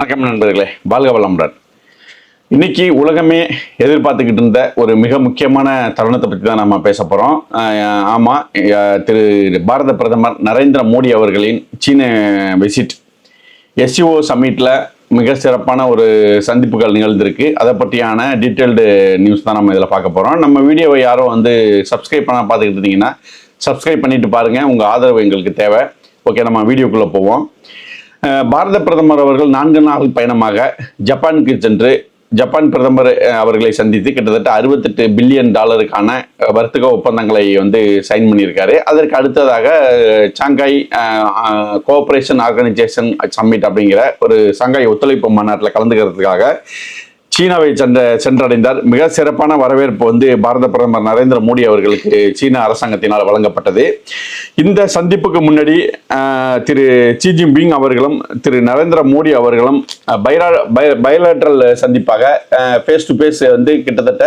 வணக்கம் நண்பர்களே வாழ்க வளமுடன். இன்னைக்கு உலகமே எதிர்பார்த்துக்கிட்டு இருந்த ஒரு மிக முக்கியமான தருணத்தை பற்றி தான் நம்ம பேச போகிறோம் ஆமாம் திரு பாரத பிரதமர் நரேந்திர மோடி அவர்களின் சீன விசிட் எஸ்சிஓ சம்மிட்டில் மிக சிறப்பான ஒரு சந்திப்புகள் நிகழ்ந்திருக்கு. அதை பற்றியான டீட்டெயில்டு நியூஸ் தான் நம்ம இதில் பார்க்க போகிறோம் நம்ம வீடியோவை யாரும் வந்து சப்ஸ்கிரைப் பண்ண பார்த்துக்கிட்டு இருந்தீங்கன்னா சப்ஸ்கிரைப் பண்ணிட்டு பாருங்கள் உங்கள் ஆதரவு எங்களுக்கு தேவை. ஓகே நம்ம வீடியோக்குள்ளே போவோம். பாரத பிரதமர் அவர்கள் நான்கு நாள் பயணமாக ஜப்பானுக்கு சென்று ஜப்பான் பிரதமர் அவர்களை சந்தித்து கிட்டத்தட்ட அறுபத்தெட்டு பில்லியன் டாலருக்கான வர்த்தக ஒப்பந்தங்களை வந்து சைன் பண்ணியிருக்காரு. அதற்கு அடுத்ததாக சாங்காய் கோஆப்ரேஷன் ஆர்கனைசேஷன் சம்மிட் அப்படிங்கிற ஒரு சாங்காய் ஒத்துழைப்பு மாநாட்டில் கலந்துக்கிறதுக்காக சீனாவை சென்ற சென்றடைந்தார். மிக சிறப்பான வரவேற்பு வந்து பாரத பிரதமர் நரேந்திர மோடி அவர்களுக்கு சீன அரசாங்கத்தினால் வழங்கப்பட்டது. இந்த சந்திப்புக்கு முன்னாடி திரு ஷி ஜின்பிங் அவர்களும் திரு நரேந்திர மோடி அவர்களும் பைரா பை- பைலேட்ரல் சந்திப்பாக ஃபேஸ் டு ஃபேஸ் வந்து கிட்டத்தட்ட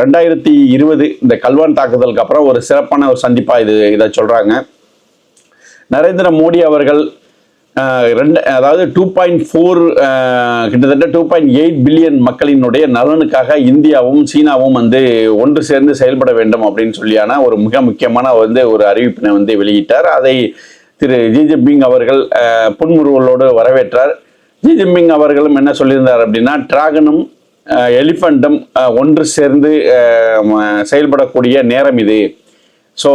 ரெண்டாயிரத்தி இருபது இந்த கல்வான் தாக்குதலுக்கு அப்புறம் ஒரு சிறப்பான ஒரு சந்திப்பாக இது இதை சொல்கிறாங்க நரேந்திர மோடி அவர்கள் ரெண்டு அதாவது டூ பாயிண்ட் ஃபோர் கிட்டத்தட்ட டூ பாயிண்ட் எயிட் பில்லியன் மக்களினுடைய நலனுக்காக இந்தியாவும் சீனாவும் வந்து ஒன்று சேர்ந்து செயல்பட வேண்டும் அப்படின்னு சொல்லியான ஒரு மிக முக்கியமான வந்து ஒரு அறிவிப்பினை வந்து வெளியிட்டார். அதை திரு ஜி ஜின்பிங் அவர்கள் புன்முருவலோடு புன்முறுவலோடு வரவேற்றார். ஜி ஜின்பிங் அவர்களும் என்ன சொல்லியிருந்தார் அப்படின்னா டிராகனும் எலிஃபண்ட்டும் ஒன்று சேர்ந்து செயல்படக்கூடிய நேரம் இது. ஸோ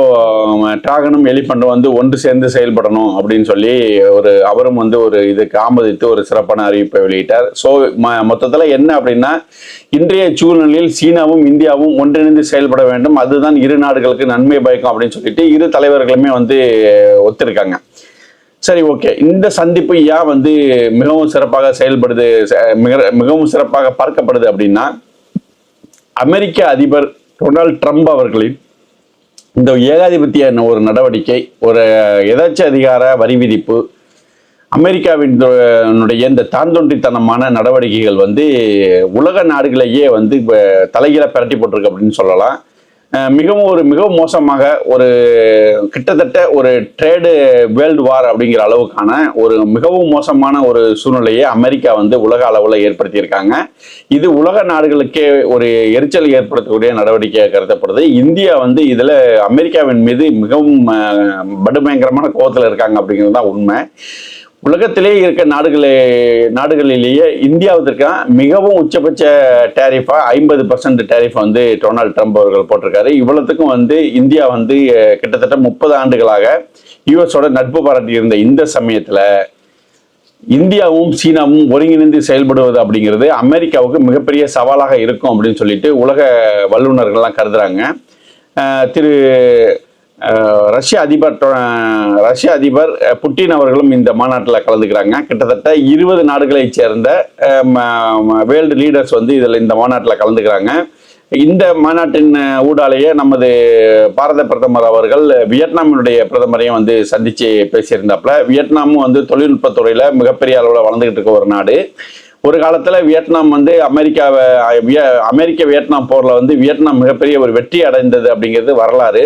டிராகனும் எலிஃபண்ட்டும் வந்து ஒன்று சேர்ந்து செயல்படணும் அப்படின்னு சொல்லி ஒரு அவரும் வந்து ஒரு இதுக்கு ஆமதித்து ஒரு சிறப்பான அறிவிப்பை வெளியிட்டார். ஸோ ம மொத்தத்தில் என்ன அப்படின்னா இன்றைய சூழ்நிலையில் சீனாவும் இந்தியாவும் ஒன்றிணைந்து செயல்பட வேண்டும். அதுதான் இரு நாடுகளுக்கு நன்மை பயக்கும் அப்படின்னு சொல்லிட்டு இரு தலைவர்களுமே வந்து ஒத்துருக்காங்க. சரி ஓகே. இந்த சந்திப்பு ஏன் வந்து மிகவும் சிறப்பாக செயல்படுது ச- மிக- மிகவும் சிறப்பாக பார்க்கப்படுது அப்படின்னா அமெரிக்க அதிபர் டொனால்ட் ட்ரம்ப் அவர்களின் இந்த ஏகாதிபத்திய ஒரு நடவடிக்கை ஒரு எதாச்ச அதிகார வரி விதிப்பு அமெரிக்காவினுடைய இந்த தாந்தொன்றித்தனமான நடவடிக்கைகள் வந்து உலக நாடுகளையே வந்து இப்போ தலைகீழ பிரட்டி போட்டிருக்கு அப்படின்னு சொல்லலாம். மிகவும் ஒரு மிகவும் மோசமாக ஒரு கிட்டத்தட்ட ஒரு ட்ரேடு வேர்ல்டு வார் அப்படிங்கிற அளவுக்கான ஒரு மிகவும் மோசமான ஒரு சூழ்நிலையை அமெரிக்கா வந்து உலக அளவில் ஏற்படுத்தியிருக்காங்க. இது உலக நாடுகளுக்கே ஒரு எரிச்சல் ஏற்படுத்தக்கூடிய நடவடிக்கையாக கருதப்படுது. இந்தியா வந்து இதில் அமெரிக்காவின் மீது மிகவும் படுபயங்கரமான கோபத்தில் இருக்காங்க அப்படிங்கிறது தான் உண்மை. உலகத்திலே இருக்க நாடுகளே நாடுகளிலேயே இந்தியாவிற்கு மிகவும் உச்சபட்ச டேரிஃபாக ஐம்பது பர்சன்ட் டேரிஃப் வந்து டொனால்ட் ட்ரம்ப் அவர்கள் போட்டிருக்காரு. இவ்வளோத்துக்கும் வந்து இந்தியா வந்து கிட்டத்தட்ட முப்பது ஆண்டுகளாக யுஎஸோட நட்பு பாராட்டி இருந்த இந்த சமயத்தில் இந்தியாவும் சீனாவும் ஒருங்கிணைந்து செயல்படுவது அப்படிங்கிறது அமெரிக்காவுக்கு மிகப்பெரிய சவாலாக இருக்கும் அப்படின்னு சொல்லிட்டு உலக வல்லுநர்கள்லாம் கருதுறாங்க. திரு ரஷ்ய அதிபர் ரஷ்ய அதிபர் புட்டின் அவர்களும் இந்த மாநாட்டில் கலந்துக்கிறாங்க. கிட்டத்தட்ட இருபது நாடுகளைச் சேர்ந்த வேர்ல்டு லீடர்ஸ் வந்து இதில் இந்த மாநாட்டில் கலந்துக்கிறாங்க. இந்த மாநாட்டின் ஊடாலேயே நமது பாரத பிரதமர் அவர்கள் வியட்நாமினுடைய பிரதமரையும் வந்து சந்தித்து பேசியிருந்தாப்புல. வியட்நாமும் வந்து தொழில்நுட்பத்துறையில் மிகப்பெரிய அளவில் வளர்ந்துக்கிட்டு இருக்க ஒரு நாடு. ஒரு காலத்தில் வியட்நாம் வந்து அமெரிக்காவை அமெரிக்க வியட்நாம் போரில் வந்து வியட்நாம் மிகப்பெரிய ஒரு வெற்றி அடைந்தது அப்படிங்கிறது வரலாறு.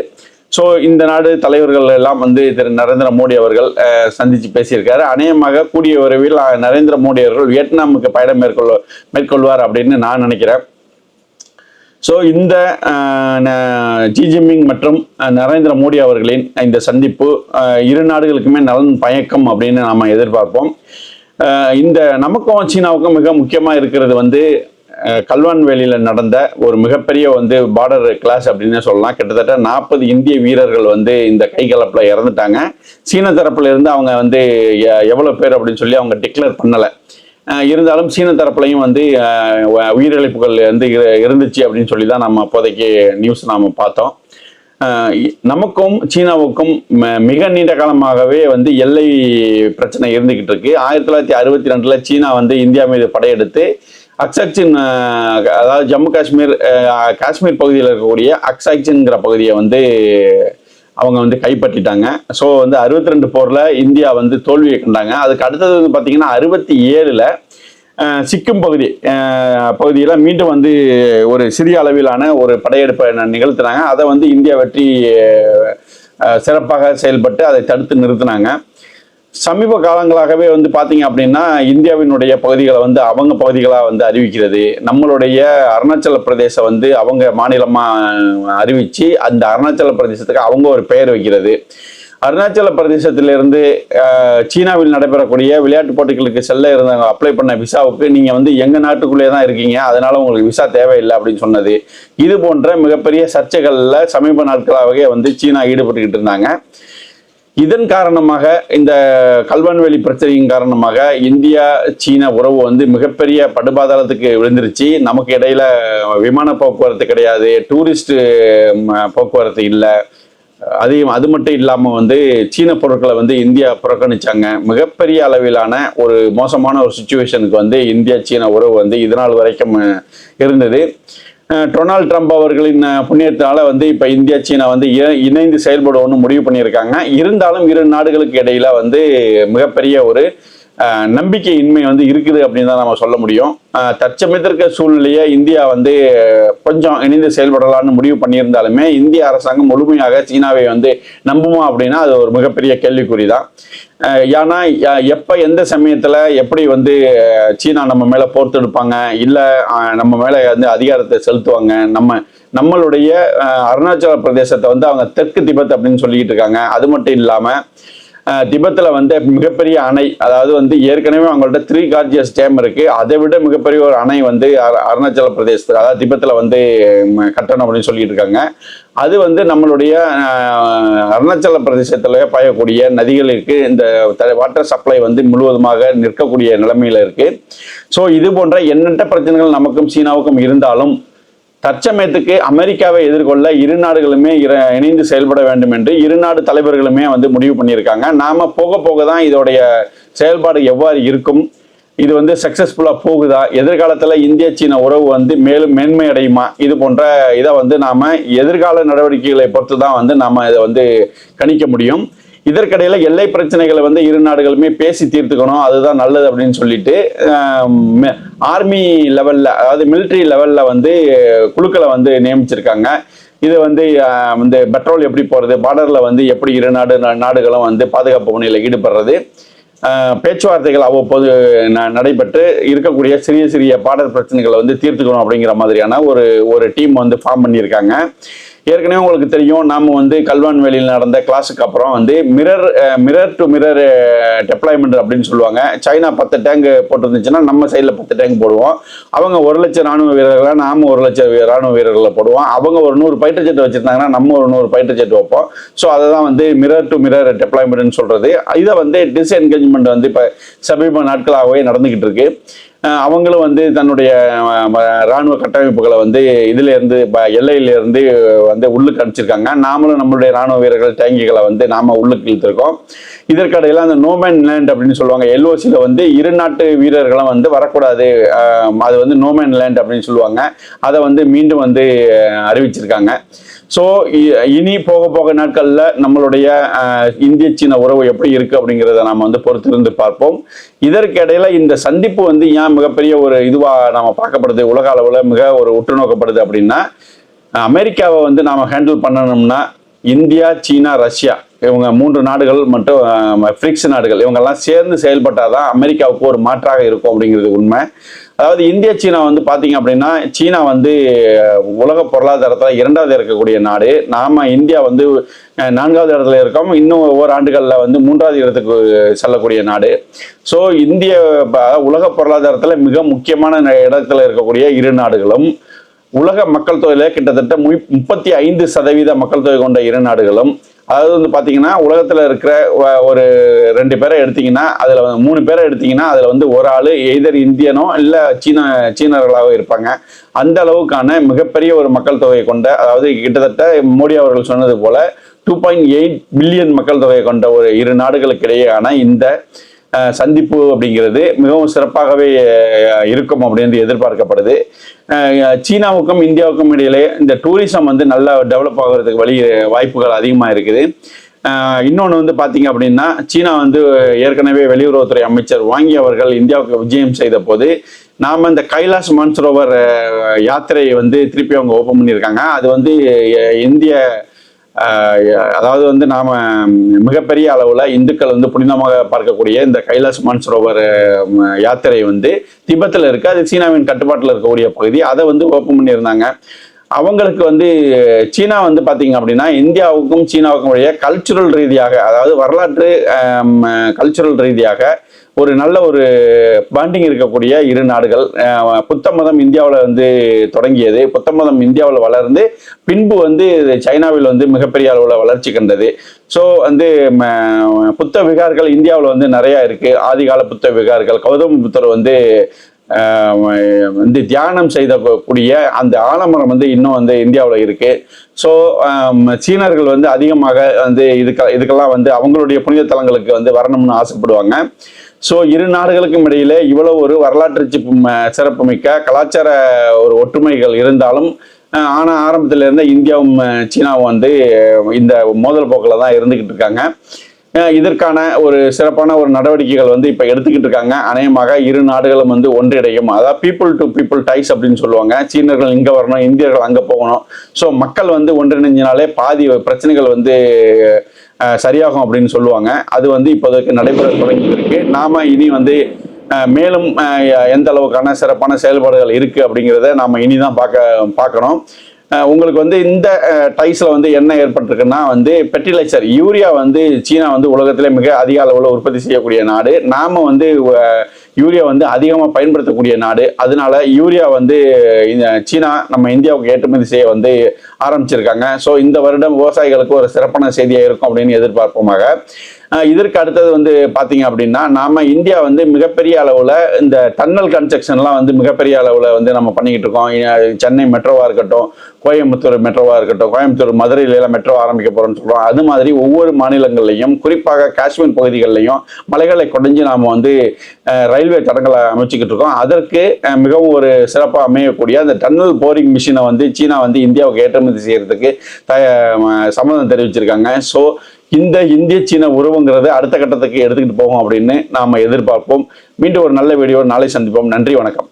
ஸோ இந்த நாடு தலைவர்கள் எல்லாம் வந்து திரு நரேந்திர மோடி அவர்கள் சந்தித்து பேசியிருக்காரு. அநேகமாக கூடிய விரைவில் நரேந்திர மோடி அவர்கள் வியட்நாமுக்கு பயணம் மேற்கொள்ள மேற்கொள்வார் அப்படின்னு நான் நினைக்கிறேன். ஸோ இந்த அஹ், ஜி ஜின்பிங் மற்றும் நரேந்திர மோடி அவர்களின் இந்த சந்திப்பு இரு நாடுகளுக்குமே நலன் பயக்கம் அப்படின்னு நாம் எதிர்பார்ப்போம். இந்த நமக்கும் சீனாவுக்கும் மிக முக்கியமாக இருக்கிறது வந்து கல்வான் வேலியில் நடந்த ஒரு மிகப்பெரிய வந்து பார்டர் கிளாஸ் அப்படின்னு சொல்லலாம். கிட்டத்தட்ட நாற்பது இந்திய வீரர்கள் வந்து இந்த கைகலப்பில் இறந்துட்டாங்க. சீன தரப்புல இருந்து அவங்க வந்து எ- பேர் அப்படின்னு சொல்லி அவங்க டிக்ளேர் பண்ணலை. இருந்தாலும் சீன தரப்புலையும் வந்து உயிரிழப்புகள் வந்து இரு- இருந்துச்சு அப்படின்னு சொல்லி தான் நம்ம அப்போதைக்கு நியூஸ் நாம் பார்த்தோம். நமக்கும் சீனாவுக்கும் ம- மிக நீண்ட காலமாகவே வந்து எல்லை பிரச்சனை இருந்துகிட்டு இருக்கு. ஆயிரத்தி தொள்ளாயிரத்தி அறுபத்தி ரெண்டுல சீனா வந்து இந்தியா மீது படையெடுத்து அக்சாக்சின் அதாவது ஜம்மு காஷ்மீர் காஷ்மீர் பகுதியில் இருக்கக்கூடிய அக்சாக்சின்ங்கிற பகுதியை வந்து அவங்க வந்து கைப்பற்றிட்டாங்க. ஸோ வந்து அறுபத்தி ரெண்டு போரில் இந்தியா வந்து தோல்வியை கண்டாங்க அதுக்கு அடுத்தது வந்து பார்த்தீங்கன்னா அறுபத்தி ஏழில் சிக்கிம் பகுதி பகுதியில் மீண்டும் வந்து ஒரு சிறிய அளவிலான ஒரு படையெடுப்பை நிகழ்த்தினாங்க. அதை வந்து இந்தியா வெற்றி சிறப்பாக செயல்பட்டு அதை தடுத்து நிறுத்தினாங்க. சமீப காலங்களாகவே வந்து பார்த்தீங்க அப்படின்னா இந்தியாவினுடைய பகுதிகளை வந்து அவங்க பகுதிகளாக வந்து அறிவிக்கிறது நம்மளுடைய அருணாச்சல பிரதேசம் வந்து அவங்க மாநிலமாக அறிவித்து அந்த அருணாச்சல பிரதேசத்துக்கு அவங்க ஒரு பெயர் வைக்கிறது. அருணாச்சல பிரதேசத்திலிருந்து சீனாவில் நடைபெறக்கூடிய விளையாட்டு போட்டிகளுக்கு செல்ல இருந்தாங்க அப்ளை பண்ண விசாவுக்கு நீங்கள் வந்து எங்கள் நாட்டுக்குள்ளே தான் இருக்கீங்க அதனால உங்களுக்கு விசா தேவையில்லை அப்படின்னு சொன்னது. இது போன்ற மிகப்பெரிய சர்ச்சைகளில் சமீப நாட்களாகவே வந்து சீனா ஈடுபட்டுக்கிட்டு இருந்தாங்க. இதன் காரணமாக இந்த கல்வன்வெளி பிரச்சனையின் காரணமாக இந்தியா சீன உறவு வந்து மிகப்பெரிய படுபாதாளத்துக்கு விழுந்துருச்சு. நமக்கு இடையில விமான போக்குவரத்து கிடையாது டூரிஸ்ட் போக்குவரத்து இல்லை. அதையும் அது மட்டும் இல்லாமல் வந்து சீன பொருட்களை வந்து இந்தியா புறக்கணிச்சாங்க. மிகப்பெரிய அளவிலான ஒரு மோசமான ஒரு சுச்சுவேஷனுக்கு வந்து இந்தியா சீன உறவு வந்து இதனால் வரைக்கும் இருந்தது. டொனால்ட் ட்ரம்ப் அவர்களின் அஹ், புண்ணியத்தினால வந்து இப்போ இந்தியா சீனா வந்து இணைந்து செயல்படுவோம்னு முடிவு பண்ணியிருக்காங்க. இருந்தாலும் இரு நாடுகளுக்கு இடையில வந்து மிகப்பெரிய ஒரு நம்பிக்கையின்மை வந்து இருக்குது அப்படின்னு தான் நம்ம சொல்ல முடியும். அஹ், சூழ்நிலையை இந்தியா வந்து கொஞ்சம் இணைந்து செயல்படலாம்னு முடிவு பண்ணியிருந்தாலுமே இந்திய அரசாங்கம் முழுமையாக சீனாவை வந்து நம்புமா அப்படின்னா அது ஒரு மிகப்பெரிய கேள்விக்குறி தான் ஏன்னா எப்போ எந்த சமயத்தில் எப்படி வந்து சீனா நம்ம மேலே போர் தொடுப்பாங்க நம்ம மேலே வந்து அதிகாரத்தை செலுத்துவாங்க நம்ம நம்மளுடைய அருணாச்சல பிரதேசத்தை வந்து அவங்க தெற்கு திபெத் அப்படின்னு சொல்லிக்கிட்டு இருக்காங்க. அது மட்டும் இல்லாமல் திபத்தில் வந்து மிகப்பெரிய அணை அதாவது வந்து ஏற்கனவே அவங்கள்ட்ட த்ரீ கார்ஜியஸ் டேம் இருக்குது அதை விட மிகப்பெரிய ஒரு அணை வந்து அருணாச்சல பிரதேசத்தில் அதாவது திபத்தில் வந்து கட்டணம் அப்படின்னு சொல்லிட்டு இருக்காங்க. அது வந்து நம்மளுடைய அருணாச்சல பிரதேசத்தில் பாயக்கூடிய நதிகளுக்கு இந்த வாட்டர் சப்ளை வந்து முழுவதுமாக நிற்கக்கூடிய நிலைமையில் இருக்குது ஸோ இது போன்ற எண்ணற்ற பிரச்சனைகள் நமக்கும் சீனாவுக்கும் இருந்தாலும் தற்சமயத்துக்கு அமெரிக்காவை எதிர்கொள்ள இரு நாடுகளுமே இர- இணைந்து செயல்பட வேண்டும் என்று இரு நாடு தலைவர்களுமே வந்து முடிவு பண்ணியிருக்காங்க. நாம போக போக தான் இதோடைய செயல்பாடு எவ்வாறு இருக்கும்? இது வந்து சக்சஸ்ஃபுல்லாக போகுதா? எதிர்காலத்தில் இந்திய சீன உறவு வந்து மேலும் மேன்மை அடையுமா இது போன்ற இதை வந்து நாம் எதிர்கால நடவடிக்கைகளை பொறுத்து தான் வந்து நாம் இதை வந்து கணிக்க முடியும். இதற்கிடையில் எல்லை பிரச்சனைகளை வந்து இரு நாடுகளுமே பேசி தீர்த்துக்கணும் அதுதான் நல்லது அப்படின்னு சொல்லிட்டு ஆர்மி லெவலில் அதாவது மிலிட்ரி லெவலில் வந்து குழுக்களை வந்து நியமிச்சிருக்காங்க. இது வந்து இந்த பெட்ரோல் எப்படி போகிறது பார்டரில் வந்து எப்படி இரு நாடு நாடுகளும் வந்து பாதுகாப்பு பணியில் ஈடுபடுறது பேச்சுவார்த்தைகள் அவ்வப்போது ந- நடைபெற்று இருக்கக்கூடிய சிறிய சிறிய பாடல் பிரச்சனைகளை வந்து தீர்த்துக்கணும் அப்படிங்கிற மாதிரியான ஒரு ஒரு டீம் வந்து ஃபார்ம் பண்ணியிருக்காங்க. ஏற்கனவே உங்களுக்கு தெரியும் நாம வந்து கல்வான் வேலியில் நடந்த கிளாஸுக்கு அப்புறம் வந்து mirror mirror to mirror deployment அப்படின்னு சொல்லுவாங்க. சைனா பத்து டேங்க் போட்டிருந்துச்சுன்னா நம்ம சைடில் பத்து டேங்க் போடுவோம். அவங்க ஒரு லட்சம் ராணுவ வீரர்களை நாம் ஒரு லட்சம் ராணுவ வீரர்களை போடுவோம். அவங்க ஒரு நூறு ஃபைட்டர் ஜெட் வச்சுருந்தாங்கன்னா நம்ம ஒரு நூறு ஃபைட்டர் ஜெட் வைப்போம். ஸோ அதை தான் வந்து மிரர் டு மிரர் டெப்ளாய்மெண்ட்னு சொல்கிறது இதை வந்து டிஸ்என்கேஜ்மெண்ட் வந்து இப்போ சமீப நாட்களாகவே நடந்துக்கிட்டு இருக்குது அவங்களும் வந்து தன்னுடைய இராணுவ ராணுவ கட்டமைப்புகளை வந்து இதுல இருந்து ப- வந்து உள்ளுக்கு அனுப்பிச்சிருக்காங்க. நாமளும் நம்மளுடைய ராணுவ வீரர்கள் டேங்கிகளை வந்து நாம உள்ளுக்கு இழுத்திருக்கோம். இதற்கடையில் அந்த நோமேன் லேண்ட் அப்படின்னு சொல்லுவாங்க. எல்ஓசியில் வந்து இரு நாட்டு வீரர்களும் வந்து வரக்கூடாது. அது வந்து நோமேன் லேண்ட் அப்படின்னு சொல்லுவாங்க. அதை வந்து மீண்டும் வந்து அறிவிச்சிருக்காங்க. ஸோ இனி போக போக நாட்களில் நம்மளுடைய இந்திய சீன உறவு எப்படி இருக்குது அப்படிங்கிறத நாம் வந்து பொறுத்திருந்து பார்ப்போம். இதற்கு இந்த சந்திப்பு வந்து ஏன் மிகப்பெரிய ஒரு இதுவாக நாம் பார்க்கப்படுது உலக அளவில் மிக ஒரு உற்று நோக்கப்படுது அப்படின்னா அமெரிக்காவை வந்து நாம் ஹேண்டில் பண்ணணும்னா இந்தியா சீனா ரஷ்யா இவங்க மூன்று நாடுகள் மற்றும் பிரிக்ஸ் நாடுகள் இவங்கெல்லாம் சேர்ந்து செயல்பட்டாதான் அமெரிக்காவுக்கு ஒரு மாற்றாக இருக்கும் அப்படிங்கிறது உண்மை. அதாவது இந்தியா சீனா வந்து பார்த்தீங்க அப்படின்னா சீனா வந்து உலக பொருளாதாரத்தில் இரண்டாவது இருக்கக்கூடிய நாடு. நாம் இந்தியா வந்து நான்காவது இடத்துல இருக்கோம். இன்னும் ஒவ்வொரு ஆண்டுகளில் வந்து மூன்றாவது இடத்துக்கு செல்லக்கூடிய நாடு. ஸோ இந்திய உலக பொருளாதாரத்தில் மிக முக்கியமான இடத்துல இருக்கக்கூடிய இரு நாடுகளும் உலக மக்கள் தொகையில் கிட்டத்தட்ட மு- முப்பத்தி ஐந்து சதவீத மக்கள் தொகை கொண்ட இரு நாடுகளும் அதாவது வந்து பார்த்தீங்கன்னா உலகத்தில் இருக்கிற ஒரு ரெண்டு பேரை எடுத்தீங்கன்னா அதில் வந்து மூணு பேரை எடுத்தீங்கன்னா அதில் வந்து ஒரு ஆள் எய்தர் இந்தியனோ இல்லை சீன சீனர்களாக இருப்பாங்க. அந்த அளவுக்கான மிகப்பெரிய ஒரு மக்கள் தொகை கொண்ட அதாவது கிட்டத்தட்ட மோடி அவர்கள் சொன்னது போல டூ பாயிண்ட் எயிட் பில்லியன் மக்கள் தொகை கொண்ட ஒரு இரு நாடுகளுக்கிடையேயான இந்த சந்திப்பு அப்படிங்கிறது மிகவும் சிறப்பாகவே இருக்கும் அப்படின்னு எதிர்பார்க்கப்படுது. சீனாவுக்கும் இந்தியாவுக்கும் இடையிலே இந்த டூரிசம் வந்து நல்லா டெவலப் ஆகிறதுக்கு வழி வாய்ப்புகள் அதிகமாக இருக்குது. இன்னொன்று வந்து பார்த்தீங்க அப்படின்னா சீனா வந்து ஏற்கனவே வெளியுறவுத்துறை அமைச்சர் வாங்கி அவர்கள் இந்தியாவுக்கு விஜயம் செய்த போது நாம் இந்த கைலாஷ் மான்சரோவர் யாத்திரையை வந்து திருப்பி அவங்க ஓப்பன் பண்ணியிருக்காங்க. அது வந்து இந்திய அதாவது வந்து நாம மிகப்பெரிய அளவுல இந்துக்கள் வந்து புனிதமாக பார்க்கக்கூடிய இந்த கைலாஷ் மான்சரோவர் யாத்திரை வந்து திபெத்தில் இருக்கு. அது சீனாவின் கட்டுப்பாட்டில் இருக்கக்கூடிய பகுதி. அதை வந்து ஓப்பன் பண்ணியிருந்தாங்க. அவங்களுக்கு வந்து சீனா வந்து பார்த்தீங்க அப்படின்னா இந்தியாவுக்கும் சீனாவுக்கும் இடையே கல்ச்சுரல் ரீதியாக அதாவது வரலாற்று கல்ச்சுரல் ரீதியாக ஒரு நல்ல ஒரு பாண்டிங் இருக்கக்கூடிய இரு நாடுகள். புத்த மதம் இந்தியாவில் வந்து தொடங்கியது. புத்த மதம் இந்தியாவில் வளர்ந்து பின்பு வந்து சைனாவில் வந்து மிகப்பெரிய அளவில் வளர்ச்சி கண்டது. ஸோ வந்து ம- புத்த விகார்கள் இந்தியாவில் வந்து நிறையா இருக்குது ஆதிகால புத்த விகார்கள் கௌதம புத்தர் வந்து வந்து தியானம் செய்த கூடிய அந்த ஆலமரம் வந்து இன்னும் வந்து இந்தியாவில் இருக்கு. ஸோ சீனர்கள் வந்து அதிகமாக வந்து இதுக்க இதுக்கெல்லாம் வந்து அவங்களுடைய புனித தலங்களுக்கு வந்து வரணும்னு ஆசைப்படுவாங்க. ஸோ இரு நாடுகளுக்கும் இடையிலே இவ்வளவு ஒரு வரலாற்று சிப்பு- சிறப்புமிக்க கலாச்சார ஒரு ஒற்றுமைகள் இருந்தாலும் ஆனால் ஆரம்பத்தில் இருந்த இந்தியாவும் சீனாவும் வந்து இந்த மோதல் போக்கில் தான் இருந்துக்கிட்டு இருக்காங்க. இதற்கான ஒரு சிறப்பான ஒரு நடவடிக்கைகள் வந்து இப்போ எடுத்துக்கிட்டு இருக்காங்க. அநேகமாக இரு நாடுகளும் வந்து ஒன்றிணையும். அதாவது பீப்புள் டு பீப்புள் டைஸ் அப்படின்னு சொல்லுவாங்க. சீனர்கள் இங்கே வரணும் இந்தியர்கள் அங்கே போகணும். ஸோ மக்கள் வந்து ஒன்றிணைஞ்சினாலே பாதி பிரச்சனைகள் வந்து சரியாகும் அப்படின்னு சொல்லுவாங்க. அது வந்து இப்போதைக்கு நடைபெற தொடங்கியிருக்கு. நாம் நாம இனி வந்து மேலும் எந்த அளவுக்கான சிறப்பான செயல்பாடுகள் இருக்குது அப்படிங்கிறத நாம இனிதான் பார்க்க பார்க்கணும். உங்களுக்கு வந்து இந்த டைஸில் வந்து என்ன ஏற்பட்டிருக்குன்னா வந்து பெர்டிலைசர் யூரியா வந்து சீனா வந்து உலகத்திலே மிக அதிக அளவில் உற்பத்தி செய்யக்கூடிய நாடு. நாம வந்து யூரியா வந்து அதிகமாக பயன்படுத்தக்கூடிய நாடு. அதனால யூரியா வந்து இந்த சீனா நம்ம இந்தியாவுக்கு ஏற்றுமதி செய்ய வந்து ஆரம்பிச்சிருக்காங்க. ஸோ இந்த வருடம் விவசாயிகளுக்கு ஒரு சிறப்பான செய்தியாக இருக்கும் அப்படின்னு எதிர்பார்ப்போமாக. இதற்கு அடுத்தது வந்து பார்த்தீங்க அப்படின்னா நாம் இந்தியா வந்து மிகப்பெரிய அளவில் இந்த டன்னல் கன்ஸ்ட்ரக்ஷன்லாம் வந்து மிகப்பெரிய அளவில் வந்து நம்ம பண்ணிக்கிட்டு இருக்கோம். சென்னை மெட்ரோவாக இருக்கட்டும் கோயம்புத்தூர் மெட்ரோவாக இருக்கட்டும் கோயம்புத்தூர் மதுரையிலலாம் மெட்ரோ ஆரம்பிக்க போகிறோம்னு சொல்கிறோம் அது மாதிரி ஒவ்வொரு மாநிலங்கள்லையும் குறிப்பாக காஷ்மீர் பகுதிகளிலையும் மலைகளை குடைஞ்சு நாம் வந்து ரயில்வே தடங்களை அமைச்சிக்கிட்டு இருக்கோம். அதற்கு மிகவும் ஒரு சிறப்பாக அமையக்கூடிய அந்த டன்னல் போரிங் மிஷினை வந்து சீனா வந்து இந்தியாவுக்கு ஏற்றுமதி செய்கிறதுக்கு த சம்மதம் தெரிவிச்சிருக்காங்க. ஸோ இந்த இந்திய சீன உறவுங்கிறது அடுத்த கட்டத்துக்கு எடுத்துக்கிட்டு போகும் அப்படின்னு நாம எதிர்பார்ப்போம். மீண்டும் ஒரு நல்ல வீடியோ நாளை சந்திப்போம். நன்றி வணக்கம்.